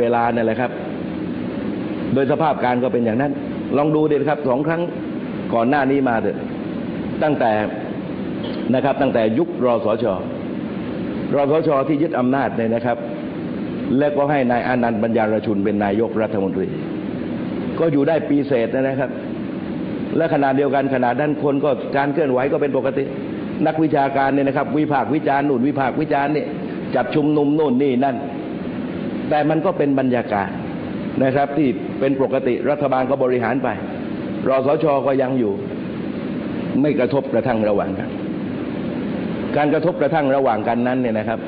เวลาเนี่ยแหละครับ โดยสภาพการก็เป็นอย่างนั้น ลองดูเดิครับสองครั้งก่อนหน้านี้มาเถอะตั้งแต่นะครับ ตั้งแต่ยุครอสชรอสชที่ยึดอำนาจเนี่ยนะครับ แล้วก็ให้นายอานันต์ปัญญารชุนเป็นนายกรัฐมนตรี ก็อยู่ได้ปีเศษนะครับ และขณะเดียวกันขณะด้านคนก็การเคลื่อนไหวก็เป็นปกติ นักวิชาการเนี่ยนะครับ วิพากษ์วิจารณ์นู่นวิพากษ์วิจารณ์นี่จัดชุมนุมนู่นนี่นั่น แต่มันก็เป็นบรรยากาศนะครับ ที่เป็นปกติรัฐบาลก็บริหารไป รอสชก็ยังอยู่ ไม่กระทบกระทั่งระหว่างกัน การกระทบกระทั่งระหว่างกันนั้นเนี่ยนะครับ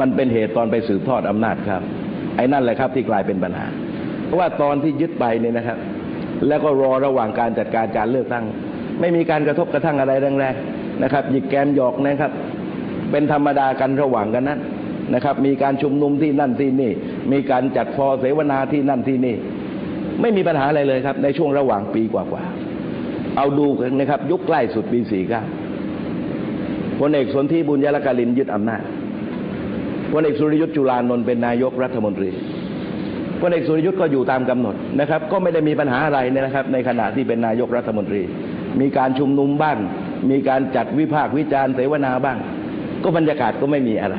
มันเป็นเหตุตอนไปสืบทอดอำนาจครับ ไอ้นั่นแหละครับที่กลายเป็นปัญหา เพราะว่าตอนที่ยึดไปเนี่ยนะครับ แล้วก็รอระหว่างการจัดการการเลือกตั้ง ไม่มีการกระทบกระทั่งอะไรแรงๆนะครับหยิกแกมหยอกนะครับ เป็นธรรมดากันระหว่างกันนั้น นะครับ มีการชุมนุมที่นั่นที่นี่ มีการจัดฟอเสวนาที่นั่นที่นี่ ไม่มีปัญหาอะไรเลยครับ ในช่วงระหว่างปีกว่าๆเอาดูกันนะครับ ยุคใกล้สุดปีสี่เก้าพลเอกสนธิบุญยลกาลินยึดอำนาจพลเอกสุริยุทธ์จุลานนท์เป็นนายกรัฐมนตรีพลเอกสุริยุทธ์ก็อยู่ตามกำหนดนะครับ ก็ไม่ได้มีปัญหาอะไรนะครับ ในขณะที่เป็นนายกรัฐมนตรี มีการชุมนุมบ้างมีการจัดวิพากษ์วิจารณ์เสวนาบ้าง ก็บรรยากาศก็ไม่มีอะไร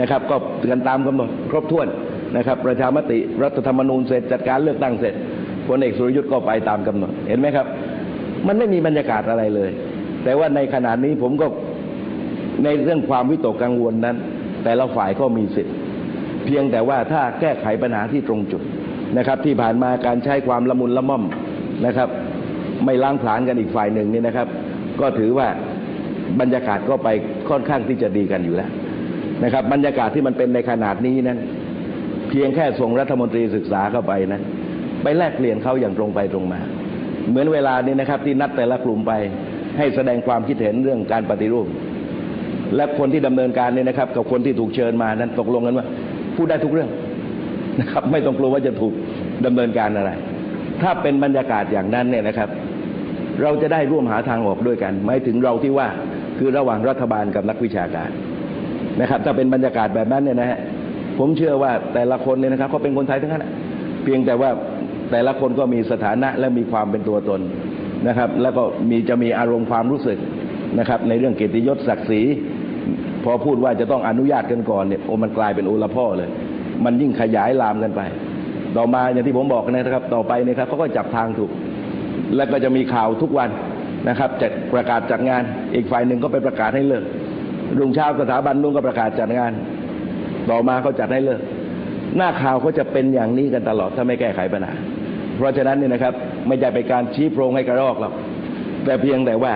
นะครับ ก็กันตามกำหนดครบถ้วนนะครับ ประชามติรัฐธรรมนูญเสร็จจัดการเลือกตั้งเสร็จพลเอกสุรยุทธ์ก็ไปตามกำหนด เห็นไหมครับ มันไม่มีบรรยากาศอะไรเลย แต่ว่าในขณะนี้ผมก็ในเรื่องความวิตกกังวลนั้น แต่ละฝ่ายก็มีสิทธิ์ เพียงแต่ว่าถ้าแก้ไขปัญหาที่ตรงจุดนะครับ ที่ผ่านมาการใช้ความละมุนละม่อมนะครับ ไม่ล้างผลาญกันอีกฝ่ายหนึ่งนี่นะครับ ก็ถือว่าบรรยากาศก็ไปค่อนข้างที่จะดีกันอยู่แล้ว นะครับ บรรยากาศที่มันเป็นในขนาดนี้นั้น เพียงแค่ส่งรัฐมนตรีศึกษาเข้าไปนั้นไปแลกเปลี่ยนเขาอย่างตรงไปตรงมา เหมือนเวลานี้นะครับ ที่นัดแต่ละกลุ่มไปให้แสดงความคิดเห็นเรื่องการปฏิรูป และคนที่ดำเนินการเนี่ยนะครับ กับคนที่ถูกเชิญมานั้นตกลงกันว่า พูดได้ทุกเรื่องนะครับ ไม่ต้องกลัวว่าจะถูกดำเนินการอะไร ถ้าเป็นบรรยากาศอย่างนั้นเนี่ยนะครับ เราจะได้ร่วมหาทางออกด้วยกันหมายถึงเราที่ว่าคือระหว่างรัฐบาลกับนักวิชาการ นะครับ ถ้าเป็นบรรยากาศแบบนั้นเนี่ยนะฮะผมเชื่อว่าแต่ละคนเนี่ยนะครับเขาเป็นคนไทยทั้งนั้นเพียงแต่ว่าแต่ละคนก็มีสถานะและมีความเป็นตัวตนนะครับ แล้วก็มีจะมีอารมณ์ความรู้สึกนะครับ ในเรื่องเกียรติยศศักดิ์ศรีพอพูดว่าจะต้องอนุญาตกันก่อนเนี่ยโอ้มันกลายเป็นโอละพ่อเลย มันยิ่งขยายลามกันไป ต่อมาอย่างที่ผมบอกนะครับ ต่อไปเนะครับเขาก็จับทางถูก แล้วก็จะมีข่าวทุกวันนะครับจะประกาศจัดงานอีกฝ่ายหนึ่งก็ไปประกาศให้เลิก รุ่งเช้าสถาบันนุ่งก็ประกาศจัดงาน ต่อมาเขาจัดให้เลิก หน้าข่าวเขาจะเป็นอย่างนี้กันตลอดถ้าไม่แก้ไขปัญหา เพราะฉะนั้นเนี่ยนะครับ ไม่ใช่ไปการชี้โพรงให้กระรอกหรอกแต่เพียงแต่ว่า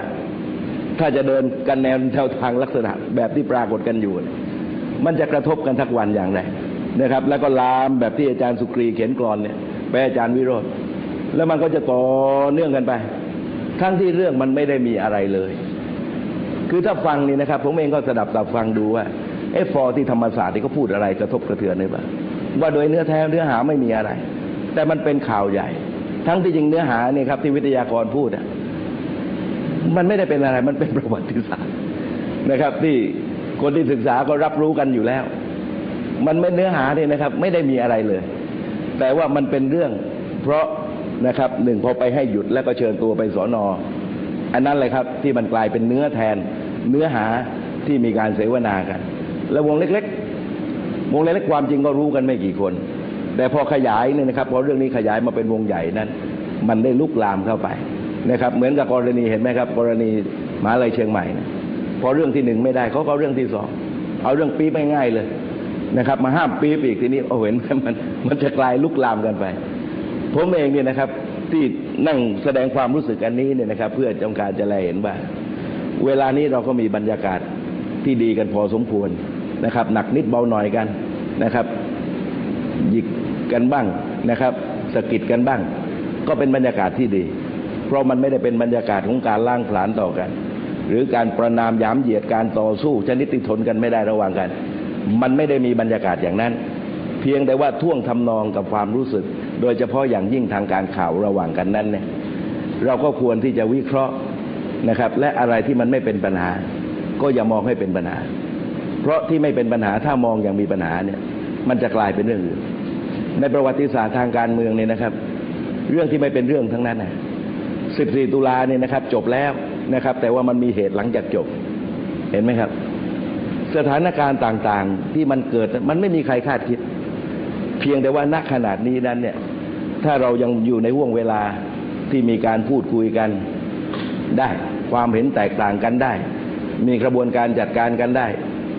ถ้าจะเดินกันแนวแนวทางลักษณะแบบที่ปรากฏกันอยู่ มันจะกระทบกันทักวันอย่างไรนะครับ แล้วก็ลามแบบที่อาจารย์สุกรีเขียนกรอนเนี่ยไปอาจารย์วิโรธแล้วมันก็จะต่อเนื่องกันไป ทั้งที่เรื่องมันไม่ได้มีอะไรเลย คือถ้าฟังนี่นะครับ ผมเองก็สดับตับฟังดูว่าเอฟฟอที่ธรรมศาสตร์ที่เขาพูดอะไรกระทบกระเทือนหรือเปล่าว่าโดยเนื้อแท้เนื้อหาไม่มีอะไร แต่มันเป็นข่าวใหญ่ ทั้งที่จริงเนื้อหาเนี่ยครับที่วิทยากรพูดอะมันไม่ได้เป็นอะไรมันเป็นประวัติศาสตร์นะครับ ที่คนที่ศึกษาก็รับรู้กันอยู่แล้ว มันไม่เนื้อหาเนี่ยนะครับ ไม่ได้มีอะไรเลย แต่ว่ามันเป็นเรื่อง เพราะนะครับหนึ่งพอไปให้หยุดแล้วก็เชิญตัวไปสอนออันนั้นเลยครับ ที่มันกลายเป็นเนื้อแทน เนื้อหาที่มีการเสวนากัน แล้ววงเล็ก ๆ วงเล็กๆความจริงก็รู้กันไม่กี่คน แต่พอขยายเนี่ยนะครับพอเรื่องนี้ขยายมาเป็นวงใหญ่นั้น มันได้ลุกลามเข้าไปนะครับเหมือนกับกรณีเห็นไหมครับ กรณีมหาลัยเชียงใหม่นะพอเรื่องที่หนึ่งไม่ได้เขาก็เอาเรื่องที่สองเอาเรื่องปี๊บง่ายๆเลยนะครับ มาห้ามปี๊บอีกทีนี้โอ้เห็นไหมันมันจะกลายลุกลามกันไป ผมเองเนี่ยนะครับที่นั่งแสดงความรู้สึกอันนี้เนี่ยนะครับ เพื่อจงการจะแลเห็นว่า เวลานี้เราก็มีบรรยากาศที่ดีกันพอสมควรนะครับ หนักนิดเบาหน่อยกันนะครับ หยิกกันบ้างนะครับสะกิดกันบ้าง ก็เป็นบรรยากาศที่ดี เพราะมันไม่ได้เป็นบรรยากาศของการล่างผลาญต่อกัน หรือการประนามยามเหยียดการต่อสู้ชนิดที่ทนกันไม่ได้ระหว่างกัน มันไม่ได้มีบรรยากาศอย่างนั้น เพียงแต่ว่าท่วงทำนองกับความรู้สึก โดยเฉพาะอย่างยิ่งทางการข่าวระหว่างกันนั้นเนี่ยเราก็ควรที่จะวิเคราะห์ นะครับ และอะไรที่มันไม่เป็นปัญหา ก็อย่ามองให้เป็นปัญหา เพราะที่ไม่เป็นปัญหาถ้ามองอย่างมีปัญหาเนี่ย มันจะกลายเป็นเรื่องอื่นในประวัติศาสตร์ทางการเมืองเนี่ยนะครับ เรื่องที่ไม่เป็นเรื่องทั้งนั้นนะ14 ตุลาเนี่ยนะครับ จบแล้วนะครับ แต่ว่ามันมีเหตุหลังจากจบ เห็นไหมครับ สถานการณ์ต่างๆที่มันเกิดมันไม่มีใครคาดคิด เพียงแต่ว่าณขนาดนี้นั้นเนี่ย ถ้าเรายังอยู่ในห่วงเวลาที่มีการพูดคุยกัน ได้ ความเห็นแตกต่างกันได้ มีกระบวนการจัดการกันได้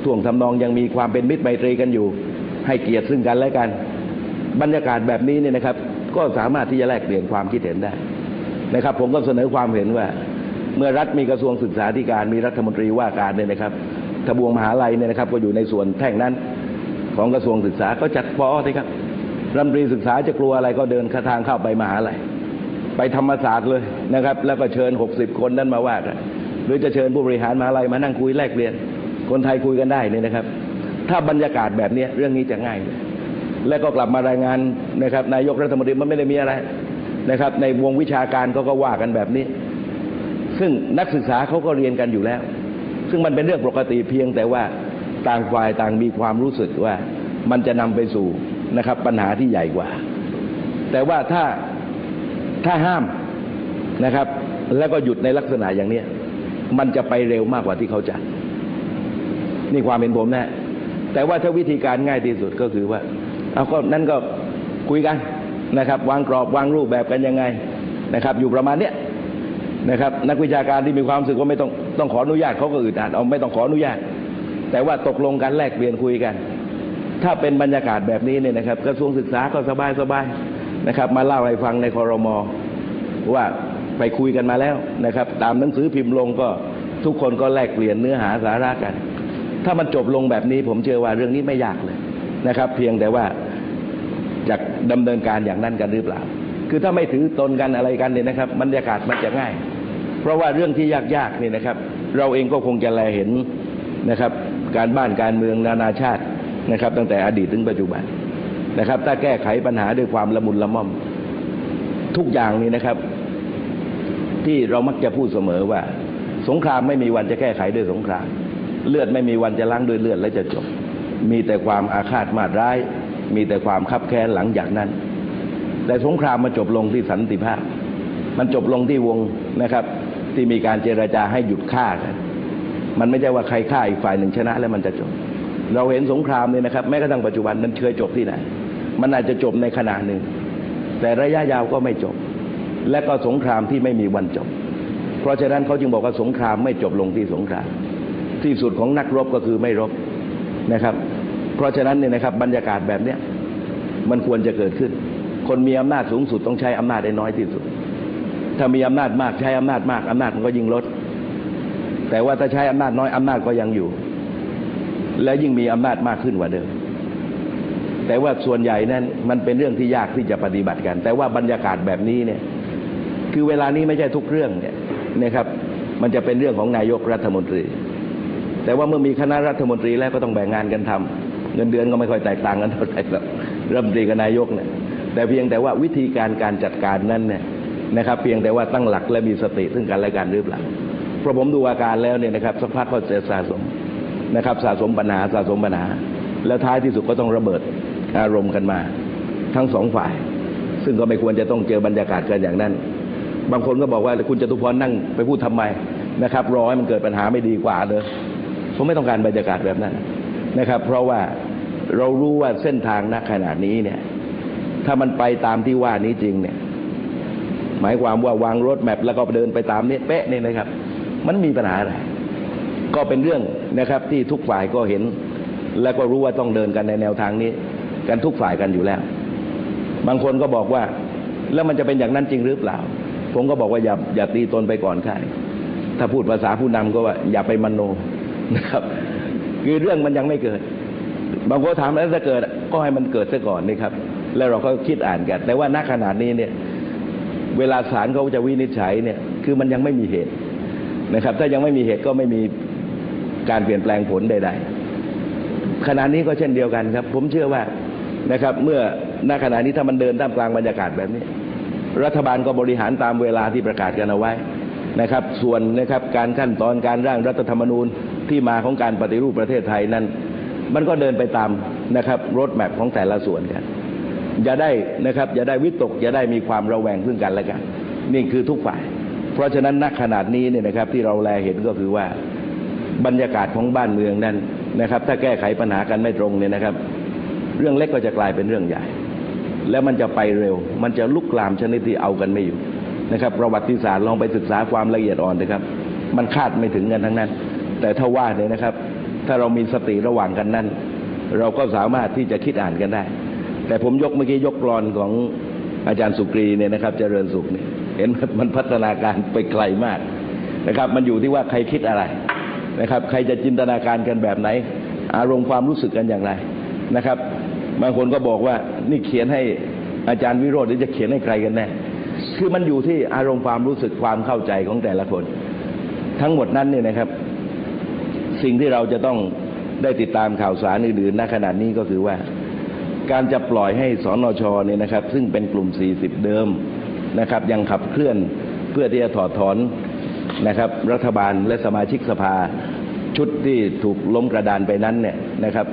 ท่วงทำนองยังมีความเป็นมิตรไมตรีกันอยู่ ให้เกียรติซึ่งกันและกัน บรรยากาศแบบนี้เนี่ยนะครับ ก็สามารถที่จะแลกเปลี่ยนความคิดเห็นได้นะครับ ผมก็เสนอความเห็นว่า เมื่อรัฐมีกระทรวงศึกษาธิการมีรัฐมนตรีว่าการเนี่ยนะครับทบวงมหาลัยเนี่ยนะครับ ก็อยู่ในส่วนแท่งนั้น ของกระทรวงศึกษาก็จัดปอสิครับรัฐมนตรีศึกษาจะกลัวอะไรก็เดินข้าทางเข้าไปมหาลัย ไปธรรมศาสตร์เลยนะครับ แล้วก็เชิญ 60 คนนั้นมาว่ากันหรือจะเชิญผู้บริหารมหาลัยมานั่งคุยแลกเปลี่ยน คนไทยคุยกันได้เนี่ยนะครับ ถ้าบรรยากาศแบบนี้เรื่องนี้จะง่าย แล้วก็กลับมารายงานนะครับ นายกรัฐมนตรีมันไม่ได้มีอะไรนะครับ ในวงวิชาการก็ก็ว่ากันแบบนี้ ซึ่งนักศึกษาเขาก็เรียนกันอยู่แล้ว ซึ่งมันเป็นเรื่องปกติเพียงแต่ว่าต่างฝ่ายต่างมีความรู้สึกว่ามันจะนำไปสู่นะครับปัญหาที่ใหญ่กว่า แต่ว่าถ้า ถ้าห้ามนะครับ แล้วก็หยุดในลักษณะอย่างเนี้ยมันจะไปเร็วมากกว่าที่เขาจะ นี่ความเป็นผมนะ แต่ว่าถ้าวิธีการง่ายที่สุดก็คือว่า เอาก็นั่นก็คุยกันนะครับ วางกรอบวางรูปแบบกันยังไงนะครับ อยู่ประมาณเนี้ยนะครับ นักวิชาการที่มีความรู้สึกว่าไม่ต้องต้องขออนุญาตเขาก็อึดอัดเอาไม่ต้องขออนุญาต แต่ว่าตกลงกันแลกเปลี่ยนคุยกัน ถ้าเป็นบรรยากาศแบบนี้เนี่ยนะครับ กระทรวงศึกษาก็สบายสบาย นะครับ มาเล่าให้ฟังในคอรมอว่าไปคุยกันมาแล้วนะครับ ตามหนังสือพิมพ์ลงก็ทุกคนก็แลกเปลี่ยนเนื้อหาสาระกัน ถ้ามันจบลงแบบนี้ ผมเชื่อว่าเรื่องนี้ไม่ยากเลยนะครับ เพียงแต่ว่าจะดำเนินการอย่างนั้นกันหรือเปล่า คือถ้าไม่ถือตนกันอะไรกันเนี่ยนะครับบรรยากาศมันจะง่าย เพราะว่าเรื่องที่ยากๆเนี่ยนะครับ เราเองก็คงจะแลเห็นนะครับ การบ้านการเมืองนานาชาตินะครับ ตั้งแต่อดีตถึงปัจจุบัน นะครับ ถ้าแก้ไขปัญหาด้วยความละมุนละม่อม ทุกอย่างนี้นะครับ ที่เรามักจะพูดเสมอว่า สงครามไม่มีวันจะแก้ไขด้วยสงคราม เลือดไม่มีวันจะล้างด้วยเลือดและจะจบ มีแต่ความอาฆาตมาดร้าย มีแต่ความคับแค้นหลังจากนั้น แต่สงครามมาจบลงที่สันติภาพ มันจบลงที่วงนะครับ ที่มีการเจรจาให้หยุดฆ่ากันมันไม่ใช่ว่าใครฆ่าอีกฝ่ายหนึ่งชนะแล้วมันจะจบ เราเห็นสงครามเนี่ยนะครับ แม้กระทั่งปัจจุบันมันเคยจบที่ไหน มันอาจจะจบในขณะหนึ่ง แต่ระยะยาวก็ไม่จบ และก็สงครามที่ไม่มีวันจบ เพราะฉะนั้นเขาจึงบอกว่าสงครามไม่จบลงที่สงคราม ที่สุดของนักรบก็คือไม่รบนะครับ เพราะฉะนั้นเนี่ยนะครับบรรยากาศแบบเนี้ยมันควรจะเกิดขึ้น คนมีอำนาจสูงสุดต้องใช้อำนาจได้น้อยที่สุด ถ้ามีอำนาจมากใช้อำนาจมากอำนาจมันก็ยิ่งลด แต่ว่าถ้าใช้อำนาจน้อยอำนาจก็ยังอยู่ และยิ่งมีอำนาจมากขึ้นกว่าเดิม แต่ว่าส่วนใหญ่นั้นมันเป็นเรื่องที่ยากที่จะปฏิบัติกัน แต่ว่าบรรยากาศแบบนี้เนี่ย คือเวลานี้ไม่ใช่ทุกเรื่องเนี่ยนะครับ มันจะเป็นเรื่องของนายกรัฐมนตรี แต่ว่าเมื่อมีคณะรัฐมนตรีแล้วก็ต้องแบ่งงานกันทำเงินเดือนก็ไม่ค่อยแตกต่างกันเท่าไหร่หรอกรัฐมนตรีกับนายกเนี่ยแต่เพียงแต่ว่าวิธีการการจัดการนั้นเนี่ยนะครับ เพียงแต่ว่าตั้งหลักและมีสติซึ่งกันและกันหรือเปล่าเพราะผมดูอาการแล้วเนี่ยนะครับสักพักก็จะสะสมนะครับ สะสมปัญหาสะสมปัญหา แล้วท้ายที่สุดก็ต้องระเบิด อารมณ์กันมา ทั้งสองฝ่าย ซึ่งก็ไม่ควรจะต้องเจอบรรยากาศกันอย่างนั้น บางคนก็บอกว่าคุณจตุพรนั่งไปพูดทำไมนะครับรอให้มันเกิดปัญหาไม่ดีกว่าเลยผมไม่ต้องการบรรยากาศแบบนั้นนะครับ เพราะว่าเรารู้ว่าเส้นทางณขนาดนี้เนี่ย ถ้ามันไปตามที่ว่านี้จริงเนี่ย หมายความว่าวางรถแมพแล้วก็เดินไปตามนี้เป๊ะนี่นะครับ มันมีปัญหาอะไรก็เป็นเรื่องนะครับที่ทุกฝ่ายก็เห็น และก็รู้ว่าต้องเดินกันในแนวทางนี้ กันทุกฝ่ายกันอยู่แล้ว บางคนก็บอกว่า แล้วมันจะเป็นอย่างนั้นจริงหรือเปล่า ผมก็บอกว่าอย่าอย่าตีตนไปก่อนใครถ้าพูดภาษาผู้นำก็ว่าอย่าไปมโนนะครับคือเรื่องมันยังไม่เกิด บางคนถามแล้วถ้าเกิดก็ให้มันเกิดซะก่อนนี่ครับ แล้วเราก็คิดอ่านกัน แต่ว่าณขนาดนี้เนี่ย เวลาศาลเขาจะวินิจฉัยเนี่ย คือมันยังไม่มีเหตุนะครับ ถ้ายังไม่มีเหตุก็ไม่มีการเปลี่ยนแปลงผลใด ๆขณะนี้ก็เช่นเดียวกันครับ ผมเชื่อว่า นะครับ เมื่อณขณะนี้ถ้ามันเดินท่ามกลางบรรยากาศแบบนี้ รัฐบาลก็บริหารตามเวลาที่ประกาศกันเอาไว้นะครับ ส่วนนะครับการขั้นตอนการร่างรัฐธรรมนูญที่มาของการปฏิรูปประเทศไทยนั้น มันก็เดินไปตามนะครับรถแมพของแต่ละส่วนกันอย่าได้นะครับอย่าได้วิตกอย่าได้มีความระแวงซึ่งกันและกัน นี่คือทุกฝ่าย เพราะฉะนั้นณขนาดนี้เนี่ยนะครับที่เราแลเห็นก็คือว่าบรรยากาศของบ้านเมืองนั้นนะครับ ถ้าแก้ไขปัญหากันไม่ตรงเนี่ยนะครับ เรื่องเล็กก็จะกลายเป็นเรื่องใหญ่ แล้วมันจะไปเร็ว มันจะลุกลามชนิดที่เอากันไม่อยู่นะครับประวัติศาสตร์ลองไปศึกษาความละเอียดอ่อนนะครับ มันคาดไม่ถึงกันทั้งนั้น แต่ถ้าว่าเนี่ยนะครับ ถ้าเรามีสติระหว่างกันนั้น เราก็สามารถที่จะคิดอ่านกันได้ แต่ผมยกเมื่อกี้ยกกรอนของอาจารย์สุกรีเนี่ยนะครับเจริญสุขเนี่ยเห็นมันพัฒนาการไปไกลมากนะครับ มันอยู่ที่ว่าใครคิดอะไรนะครับ ใครจะจินตนาการกันแบบไหน อารมณ์ความรู้สึกกันอย่างไรนะครับ บางคนก็บอกว่านี่เขียนให้อาจารย์วิโรจน์หรือจะเขียนให้ใครกันแน่คือมันอยู่ที่อารมณ์ความรู้สึกความเข้าใจของแต่ละคน ทั้งหมดนั้นเนี่ยนะครับ สิ่งที่เราจะต้องได้ติดตามข่าวสารอื่นๆณขณะนี้ก็คือว่า การจะปล่อยให้สนชเนี่ยนะครับ ซึ่งเป็นกลุ่ม 40 เดิมนะครับ ยังขับเคลื่อนเพื่อที่จะถอดถอนนะครับ รัฐบาลและสมาชิกสภาชุดที่ถูกล้มกระดานไปนั้นเนี่ยนะครับ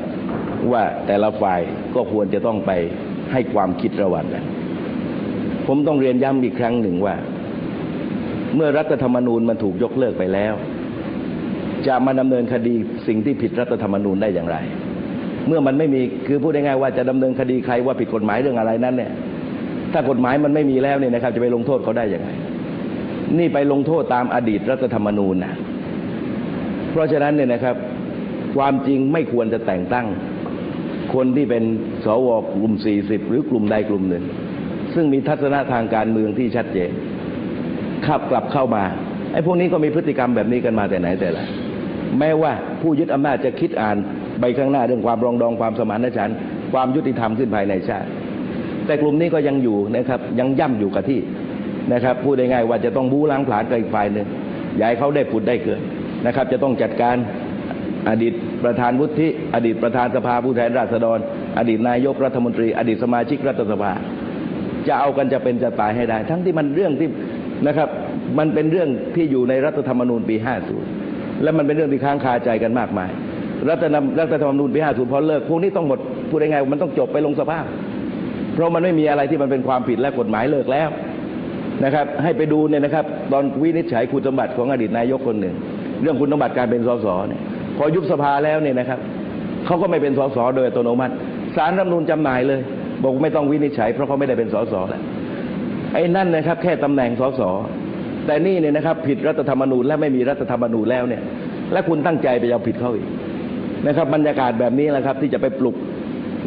ว่าแต่ละฝ่ายก็ควรจะต้องไปให้ความคิดระหว่างกัน ผมต้องเรียนย้ำอีกครั้งหนึ่งว่า เมื่อรัฐธรรมนูญมันถูกยกเลิกไปแล้ว จะมาดำเนินคดีสิ่งที่ผิดรัฐธรรมนูญได้อย่างไร เมื่อมันไม่มีคือพูดง่ายๆว่าจะดำเนินคดีใครว่าผิดกฎหมายเรื่องอะไรนั้นเนี่ย ถ้ากฎหมายมันไม่มีแล้วเนี่ยนะครับ จะไปลงโทษเขาได้อย่างไรนี่ไปลงโทษตามอดีตรัฐธรรมนูญนะเพราะฉะนั้นเนี่ยนะครับ ความจริงไม่ควรจะแต่งตั้ง คนที่เป็นสวกลุ่ม 40 หรือกลุ่มใดกลุ่มหนึ่ง ซึ่งมีทัศนะทางการเมืองที่ชัดเจนขับกลับเข้ามาไอ้พวกนี้ก็มีพฤติกรรมแบบนี้กันมาแต่ไหนแต่ไรแม้ว่าผู้ยึดอำนาจจะคิดอ่านใบข้างหน้าเรื่องความรองดองความสมานฉันท์ความยุติธรรมขึ้นภายในชาติ แต่กลุ่มนี้ก็ยังอยู่นะครับยังย่ำอยู่กับที่นะครับพูดง่ายๆว่าจะต้องบู้ล้างผลาญกับอีกฝ่ายหนึ่งอย่าให้เขาได้ผุดได้เกิดนะครับ จะต้องจัดการอดีต ประธานวุฒิอดีตประธานสภาผู้แทนราษฎร อดีตนายกรัฐมนตรี อดีตสมาชิกรัฐสภา จะเอากันจะเป็นจะตายให้ได้ ทั้งที่มันเรื่องที่นะครับมันเป็นเรื่องที่อยู่ในรัฐธรรมนูญปี 50 และมันเป็นเรื่องที่ค้างคาใจกันมากมาย รัฐธรรมรัฐธรรมนูญปี50พอเลิกพวกนี้ต้องหมดพูดยังไงมันต้องจบไปลงสภาพ เพราะมันไม่มีอะไรที่มันเป็นความผิดและกฎหมายเลิกแล้วนะครับ ให้ไปดูเนี่ยนะครับ ตอนวินิจฉัยคุณสมบัติของอดีตนายกคนหนึ่ง เรื่องคุณสมบัติการเป็นสสเนี่ย พอยุบสภาแล้วเนี่ยนะครับเขาก็ไม่เป็นสสโดยอัตโนมัติสารรัฐธรรมนูญจำหน่ายเลย บอกไม่ต้องวินิจฉัย เพราะเขาไม่ได้เป็นสสแล้วไอ้นั่นนะครับ แค่ตำแหน่งสสแต่นี่เนี่ยนะครับ ผิดรัฐธรรมนูญและไม่มีรัฐธรรมนูญแล้วเนี่ย และคุณตั้งใจไปเอาผิดเขาอีกนะครับ บรรยากาศแบบนี้แหละครับ ที่จะไปปลุก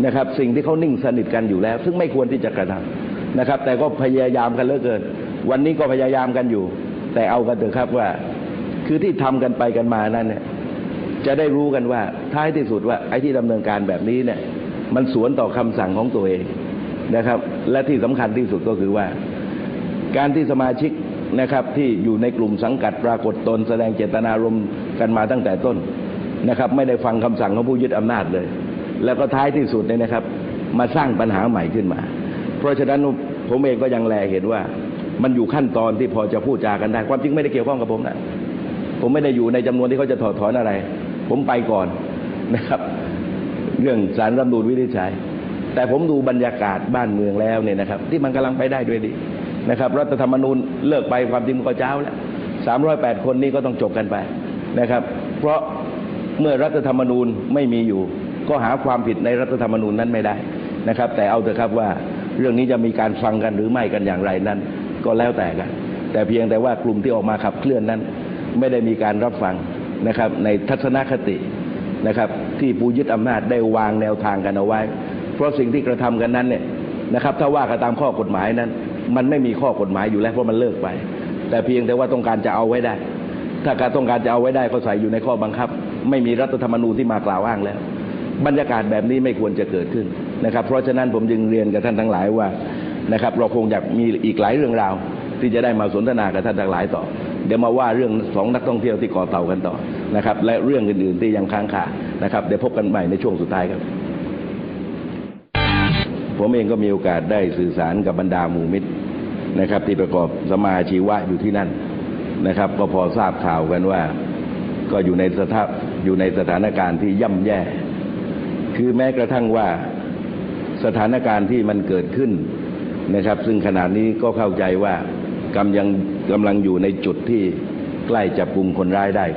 นะครับ สิ่งที่เขานิ่งสนิทกันอยู่แล้ว ซึ่งไม่ควรที่จะกระทำนะครับ แต่ก็พยายามกันเหลือเกิน วันนี้ก็พยายามกันอยู่ แต่เอากันเถอะครับว่า คือที่ทำกันไปกันมานั้นเนี่ย จะได้รู้กันว่าท้ายที่สุดว่าไอ้ที่ดำเนินการแบบนี้เนี่ย มันสวนต่อคำสั่งของตัวเองนะครับ และที่สำคัญที่สุดก็คือว่า การที่สมาชิกนะครับ ที่อยู่ในกลุ่มสังกัดปรากฏตนแสดงเจตนารมณ์กันมาตั้งแต่ต้นนะครับ ไม่ได้ฟังคำสั่งของผู้ยึดอำนาจเลย แล้วก็ท้ายที่สุดเนี่ยนะครับ มาสร้างปัญหาใหม่ขึ้นมา เพราะฉะนั้นผมเองก็ยังแลเห็นว่า มันอยู่ขั้นตอนที่พอจะพูดจากันได้ ความจริงไม่ได้เกี่ยวข้องกับผมนะผมไม่ได้อยู่ในจำนวนที่เขาจะถอดถอนอะไร ผมไปก่อนนะครับ เรื่องสารรัฐธรรมนูญวินิจฉัย แต่ผมดูบรรยากาศบ้านเมืองแล้วเนี่ยนะครับ ที่มันกำลังไปได้ด้วยดีนะครับ รัฐธรรมนูญเลิกไปความจริงก็เจ้าแล้วสามร้อยแปดคนนี้ก็ต้องจบกันไปนะครับ เพราะเมื่อรัฐธรรมนูญไม่มีอยู่ ก็หาความผิดในรัฐธรรมนูญนั้นไม่ได้นะครับ แต่เอาเถอะครับว่าเรื่องนี้จะมีการฟังกันหรือไม่กันอย่างไรนั้น ก็แล้วแต่กันแต่เพียงแต่ว่ากลุ่มที่ออกมาขับเคลื่อนนั้น ไม่ได้มีการรับฟัง นะครับในทัศนคตินะครับที่ผู้ยึดอำนาจได้วางแนวทางกันเอาไว้ เพราะสิ่งที่กระทำกันนั้นเนี่ยนะครับถ้าว่ากันตามข้อกฎหมายนั้น มันไม่มีข้อกฎหมายอยู่แล้วเพราะมันเลิกไป แต่เพียงแต่ว่าต้องการจะเอาไว้ได้ ถ้าการต้องการจะเอาไว้ได้ก็ใส่อยู่ในข้อบังคับ ไม่มีรัฐธรรมนูญที่มากล่าวอ้างแล้ว บรรยากาศแบบนี้ไม่ควรจะเกิดขึ้นนะครับ เพราะฉะนั้นผมจึงเรียนกับท่านทั้งหลายว่านะครับเราคงอยากมีอีกหลายเรื่องราวที่จะได้มาสนทนากับท่านทั้งหลายต่อ เดี๋ยวมาว่าเรื่องสองนักท่องเที่ยวที่เกาะเต่ากันต่อนะครับ และเรื่องอื่นๆที่ยังค้างคานะครับเดี๋ยวพบกันใหม่ในช่วงสุดท้ายครับ ผมเองก็มีโอกาสได้สื่อสารกับบรรดาหมู่มิตรนะครับ ที่ประกอบสมาชีวะอยู่ที่นั่นนะครับ ก็พอทราบข่าวกันว่า ก็อยู่ในสถาอยู่ในสถานการณ์ที่ย่ำแย่ คือแม้กระทั่งว่าสถานการณ์ที่มันเกิดขึ้นนะครับ ซึ่งขณะนี้ก็เข้าใจว่า กำยังกำลังอยู่ในจุดที่ใกล้จับกลุ่มคนร้ายได้